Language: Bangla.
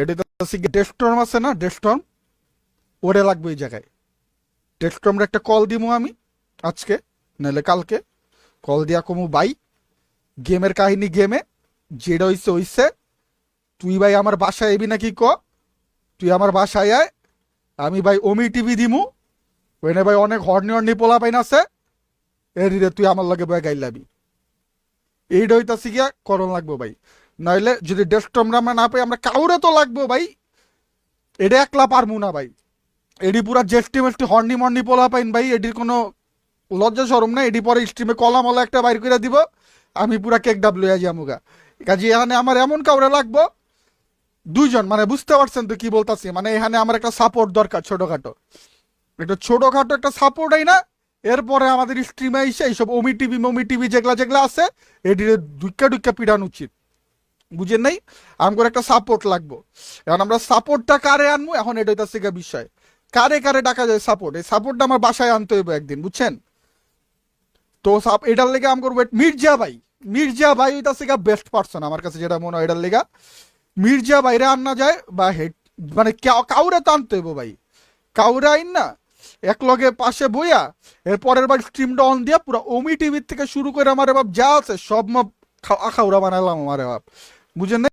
এটা হচ্ছে ডেস্টর্ম আছে না ডেস্টর্ম ওরে লাগবে এই জায়গায়। ডেস্টর্মরে একটা কল দিমু আমি আজকে, নাহলে কালকে। কল দিয়া কমু বাই গেমের কাহিনী গেমে যেটা হইছে হইছে তুই ভাই আমার বাসায় এবি নাকি ক তুই আমার বাসায় আয়। আমি ভাই ওমি টিভি দিমু। ওইনে ভাই অনেক হর্নি হর্নি পোলা পাইন আছে। এরিরে তুই আমার লগে বয় গাইলাবি। এইটা হইতাছি গিয়া করণ লাগবো ভাই। নইলে যদি ডেস্কটপরা আমরা না পাই, আমরা কাউরে তো লাগবো ভাই। এটা একলা পারমু না ভাই। এডি পুরা জেস্টি মেস্টি হর্নি মর্নি পোলা পাইন ভাই। এডির কোনো লজ্জা সরম না এডি পরে স্ট্রিমে কলামলা একটা বাইর করে দিব। আমি পুরা কেক ডাবলু আজি আমুগা কাজে এখানে আমার এমন কাউরে লাগবো। দুইজন মানে বুঝতে পারছেন তো কি বলতাছি। মানে এখানে আমার একটা সাপোর্ট দরকার ছোটখাটো। একটা ছোটখাটো একটা সাপোর্টই না, এরপরে আমাদের স্ট্রিমে এসে এইসব ওমি টিভি মমি টিভি যেগুলা যেগুলা আছে এটির দুইকা দুইকা পিটানো উচিত। বুঝেন নাই? আমার একটা সাপোর্ট লাগবো। এখন আমরা সাপোর্টটা কারে আনব এখন এটা হইতাছে বিষয়। কারে কারে ডাকা যায় সাপোর্ট এই সাপোর্টটা আমার বাসায় আনতে হইব একদিন, বুঝছেন? তো এটার লেগে আম করব মির্জা ভাই। মির্জা ভাই হইতাছে বেস্ট পার্সন আমার কাছে যেটা মনে হয়, এটার লেগা। মির্জা বাইরে আনা যায়, বা হেড মানে কাউ- কাউরে আনতে হইব ভাই। কাউরে আইন না। এক লগে পাশে বইয়া, এর পরের বার স্ট্রিমটা অন দিয়া পুরো ওমি টিভির থেকে শুরু করে আমার বাপ যা আছে, সব খাওয়া খাওয়া বানালাম আমার বাপ। বুঝেন না